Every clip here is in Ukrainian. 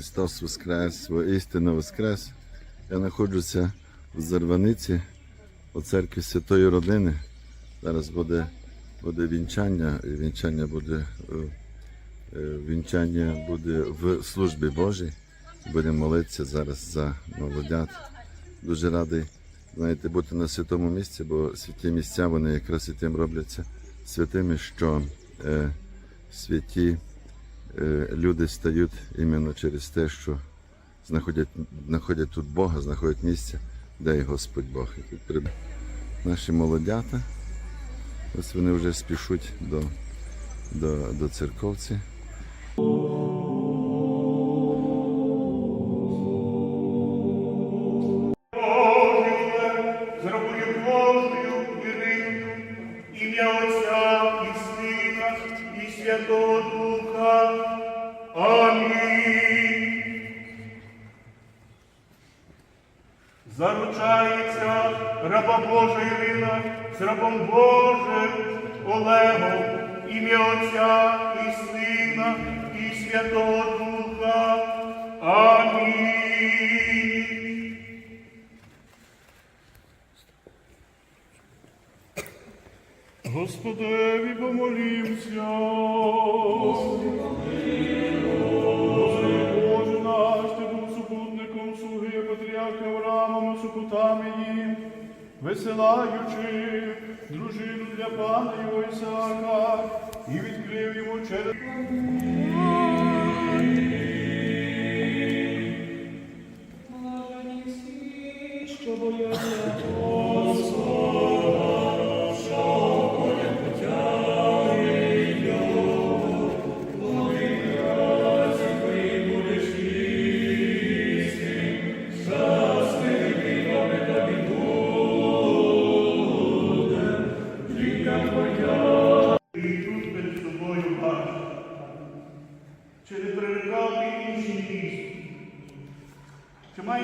Христос Воскрес, воістину Воскрес. Я знаходжуся в Зарваниці у церкві Святої Родини. Зараз буде, буде вінчання, і вінчання буде, е, е, вінчання буде в службі Божій. Будемо молитися зараз за молодят. Дуже радий знаєте, бути на святому місці, бо святі місця вони якраз і тим робляться святими, що е, святі люди стають іменно через те, що знаходять, знаходять тут Бога, знаходять місце, де і Господь Бог. І тут при- наші молодята. Ось вони вже спішуть до, до, до церковці. Заручається раба Божа Ірина з рабом Божим Олегом, ім'я Отця і Сина, і Святого Духа. Амінь. Господеві помолімся. Господи, Боже наш, ти був супутником слуги патріарха Авраамом, супутами їм, висилаючи дружину для пана його Ісаака, і відкрив йому через.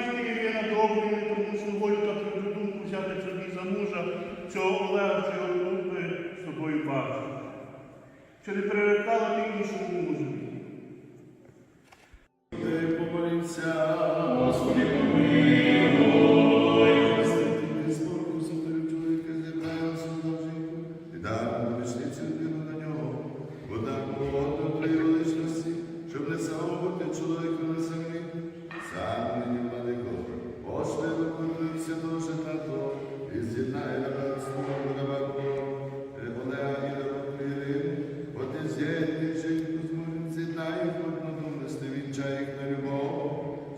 Чи Ірина тому що волю та тверду думку взяти собі за мужа цього Олега, цього з тобою бачу? Чи не прирекала ти іншому мужу?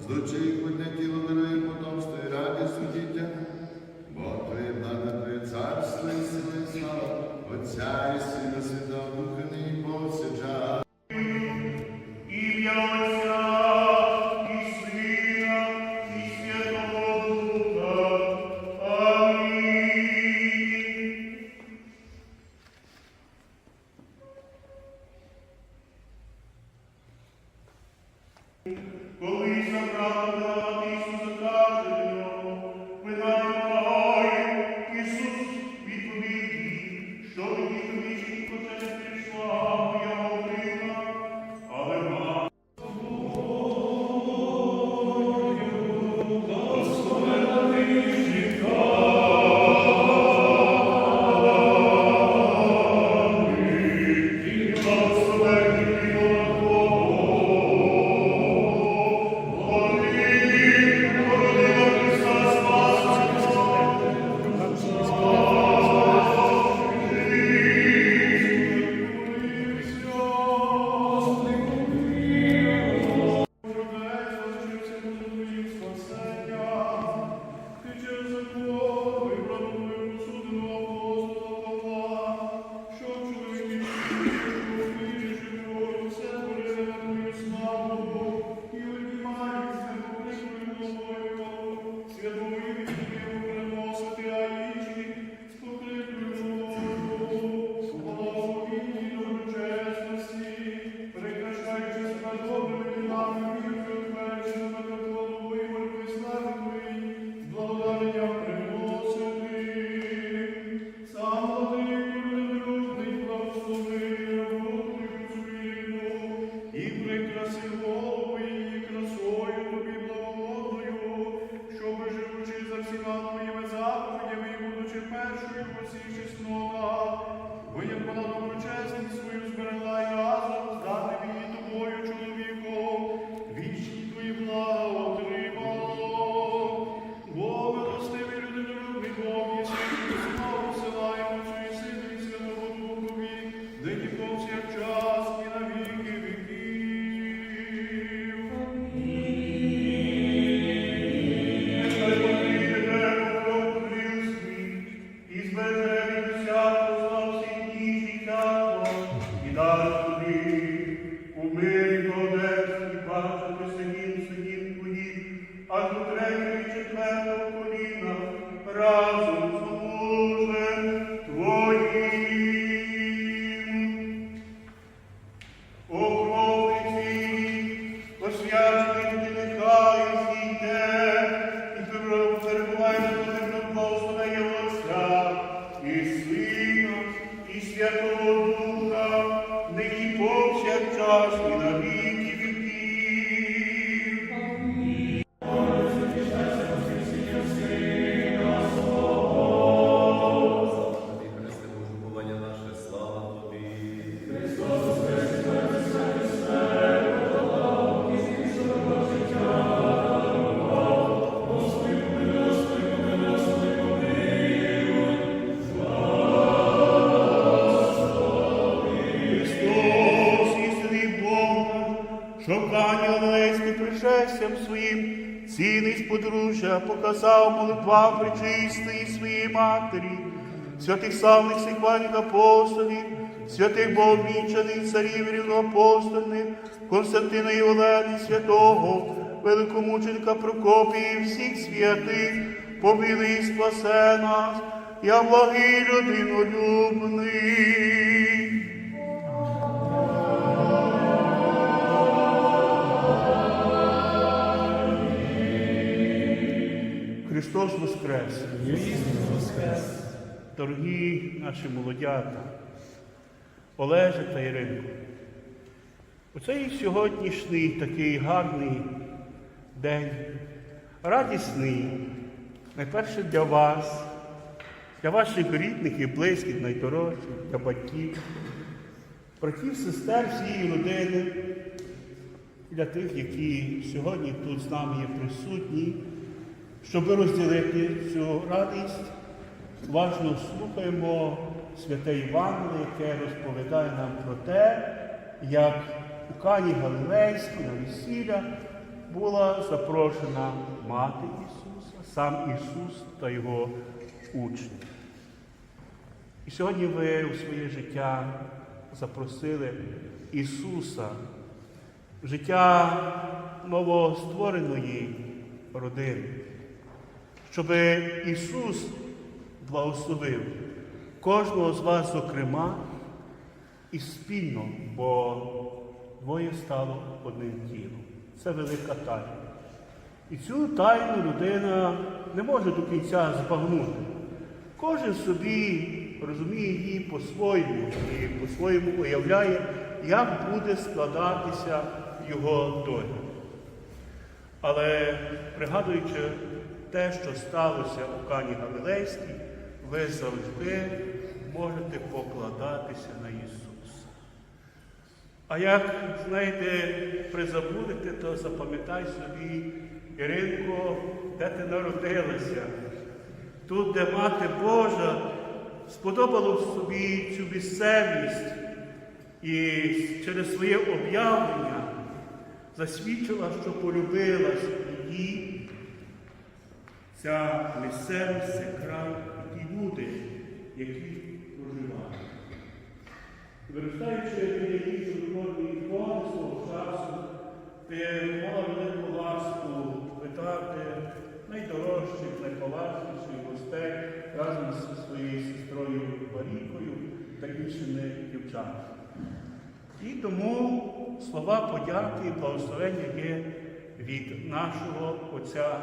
В одне тіло, дарує потомство і радість у. Бо влада, Твоє царство і сила і слава, Отця і Сина Святого Духа, нині повсякчас. Ім'я Отця і подружжя показав молитва причистої своїй матері, святих славних сихвальних апостолів, святих богомічаних царів рівноапостольних, Константина і Олени, святого, великомученика Прокопія всіх святих, помилуй і спасе нас, я благий людинолюбний. Христос Воскрес! Дорогі наші молодята, Олеже та Іринко, оцей сьогоднішній такий гарний день, радісний, найперше для вас, для ваших рідних і близьких, найдорожчих, для батьків, братів, сестер, всієї родини, для тих, які сьогодні тут з нами є присутні, щоб розділити цю радість, уважно слухаємо святе Євангеліє, яке розповідає нам про те, як у Кані Галилейській на весілля була запрошена мати Ісуса, сам Ісус та Його учні. І сьогодні ви у своє життя запросили Ісуса, життя новоствореної родини, щоб Ісус благословив кожного з вас, зокрема, і спільно, бо двоє стало одним тілом. Це велика тайна. І цю тайну людина не може до кінця збагнути. Кожен собі розуміє її по-своєму і по-своєму уявляє, як буде складатися його доля. Але пригадуючи те, що сталося у Кані Галилейській, ви завжди можете покладатися на Ісуса. А як, знаєте, призабудете, то запам'ятай собі, Іринко, де ти народилася. Тут, де Мати Божа сподобала собі цю місцевість і через своє об'явлення засвідчила, що полюбилась її ця місцевість, це край і ті люди, які проживають. Виростаючи біля її чудової ікони свого часу, ти мала велику ласку питати найдорожчих, найповажніших гостей разом зі своєю сестрою Марійкою та іншими дівчатами. І тому слова подяки і благословення є від нашого отця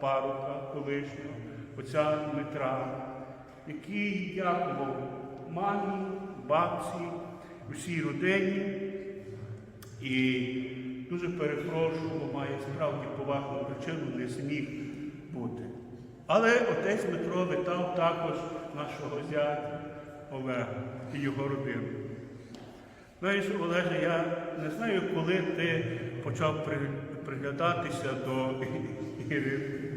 парука колишнього, отця Дмитра, який дякував мамі, бабці, усій родині і дуже перепрошую, бо має справді поважну причину, не зміг бути. Але отець Дмитро вітав також нашого зятя Олега і його родину. Знаєш, Олеже, я не знаю, коли ти почав приглядатися до Ірини.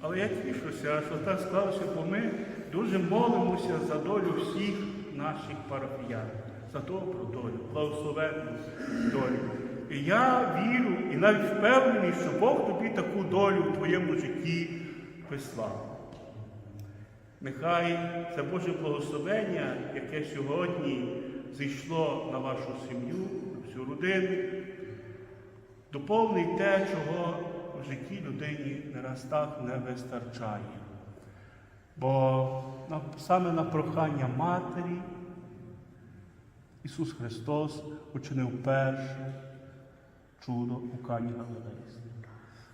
Але я тішуся, що так склалося, бо ми дуже молимося за долю всіх наших парафіян, за добру долю, благословенну долю. І я вірю і навіть впевнений, що Бог тобі таку долю в твоєму житті прислав. Нехай це Боже благословення, яке сьогодні зійшло на вашу сім'ю, на всю родину, доповнить те, чого в житті людині не раз так не вистачає. Бо саме на прохання Матері Ісус Христос учинив перше чудо у Кані Галилейській.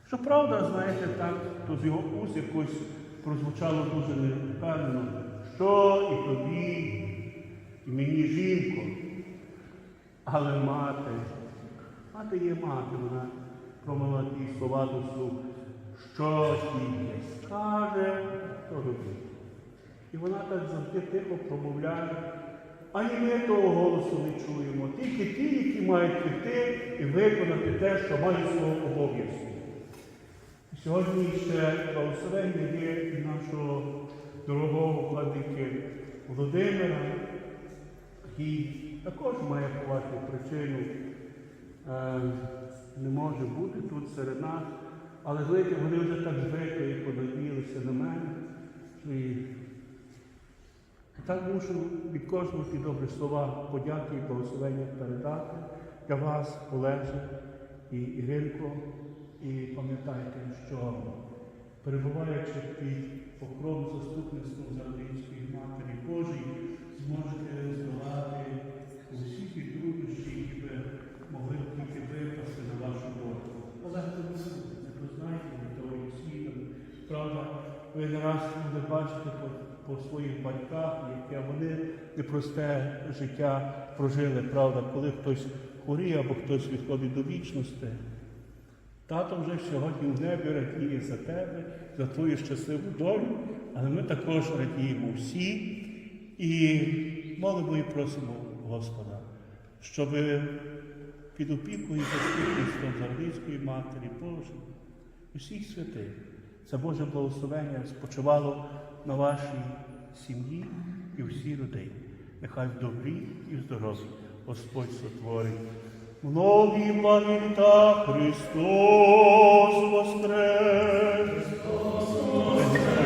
Щоправда, знаєте, так, то з його уст якось прозвучало дуже невпевнено, що і тобі, і мені жінко. Але мати, мати є мати, вона промовила ті слова до слух, що тільки скаже, то робить. І вона так завжди тихо промовляє, ані ми того голосу не чуємо, тільки ті, які мають піти і виконати те, що мають свого обов'язку. Сьогодні ще благословення є і нашого дорогого владики Володимира, який також має поважну причину, не може бути тут серед нас. Але знаєте, вони вже так звикли і понадіялися на мене. І так мушу від кожного ті добрі слова подяки і благословення передати для вас, Олеже і Іринко. І пам'ятайте, що перебуваючи під покровом заступництвом за Матері Божої, зможете здолати усі ті труднощі, які ви могли б тільки випасти на вашу долю. Олег, це не буде, знаєте, від того світом. Правда, ви не раз буде бачити по, по своїх батьках, яке вони непросте життя прожили, правда, коли хтось хворіє або хтось відходить до вічності. Тато вже сьогодні в небі радіє за тебе, за твою щасливу долю, але ми також радіємо всі і молимо і просимо Господа, щоб під опікою заступництвом Зарлівської матері, Божої, усіх святих. Це Боже благословення спочивало на вашій сім'ї і всій родині. Нехай в добрі і в здоров'ї Господь сотворить. Многі пам'ята Христос воскрес! Христос воскрес!